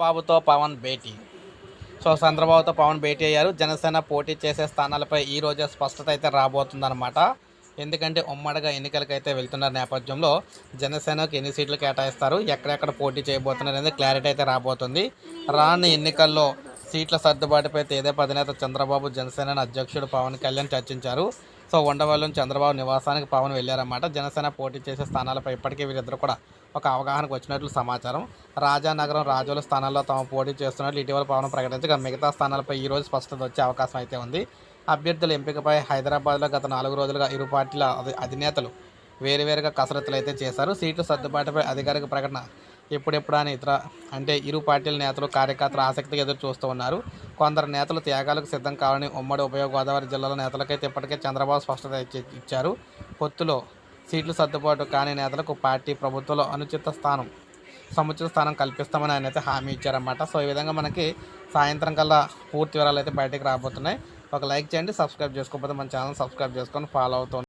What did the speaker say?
బాబుతో పవన్ భేటీ. సో చంద్రబాబుతో పవన్ భేటీ అయ్యారు. జనసేన పోటీ చేసే స్థానాలపై ఈ రోజే స్పష్టత అయితే రాబోతుందన్నమాట. ఎందుకంటే ఉమ్మడిగా ఎన్నికలకైతే వెళ్తున్న నేపథ్యంలో జనసేనకు ఎన్ని సీట్లు కేటాయిస్తారు ఎక్కడెక్కడ పోటీ చేయబోతున్నారు అనేది క్లారిటీ అయితే రాబోతుంది. రాని ఎన్నికల్లో సీట్ల సర్దుబాటుపై తేదే అధినేత చంద్రబాబు జనసేన అధ్యక్షుడు పవన్ కళ్యాణ్ చర్చించారు. సో ఉండవల్లి చంద్రబాబు నివాసానికి పవన్ వెళ్ళారన్నమాట. జనసేన పోటీ చేసే స్థానాలపై ఇప్పటికే వీరిద్దరు కూడా ఒక అవగాహనకు వచ్చినట్లు సమాచారం. రాజానగరం రాజోల స్థానాల్లో తాము పోటీ చేస్తున్నట్లు ఇటీవల పవన్ ప్రకటించగా మిగతా స్థానాలపై ఈ రోజు స్పష్టత వచ్చే అవకాశం అయితే ఉంది. అభ్యర్థుల ఎంపికపై హైదరాబాద్లో గత నాలుగు రోజులుగా ఇరు పార్టీల అధినేతలు వేరువేరుగా కసరత్తులు అయితే చేశారు. సీట్లు సర్దుబాటుపై అధికారిక ప్రకటన ఎప్పుడెప్పుడు అని ఇతర అంటే ఇరు పార్టీల నేతలు కార్యకర్తలు ఆసక్తిగా ఎదురు చూస్తూ ఉన్నారు. కొందరు నేతలు త్యాగాలకు సిద్ధం కావాలని ఉమ్మడి ఉభయ గోదావరి జిల్లాల నేతలకైతే ఇప్పటికే చంద్రబాబు స్పష్టత ఇచ్చారు. పొత్తులో సీట్లు సర్దుబాటు కాని నేతలకు పార్టీ ప్రభుత్వంలో అనుచిత స్థానం సముచిత స్థానం కల్పిస్తామని ఆయన అయితే హామీ ఇచ్చారన్నమాట. సో ఈ విధంగా మనకి సాయంత్రం కల్లా పూర్తి వివరాలు అయితే బయటకు రాబోతున్నాయి. ఒక లైక్ చేయండి సబ్స్క్రైబ్ చేసుకోకపోతే మన ఛానల్ సబ్స్క్రైబ్ చేసుకొని ఫాలో అవుతుంది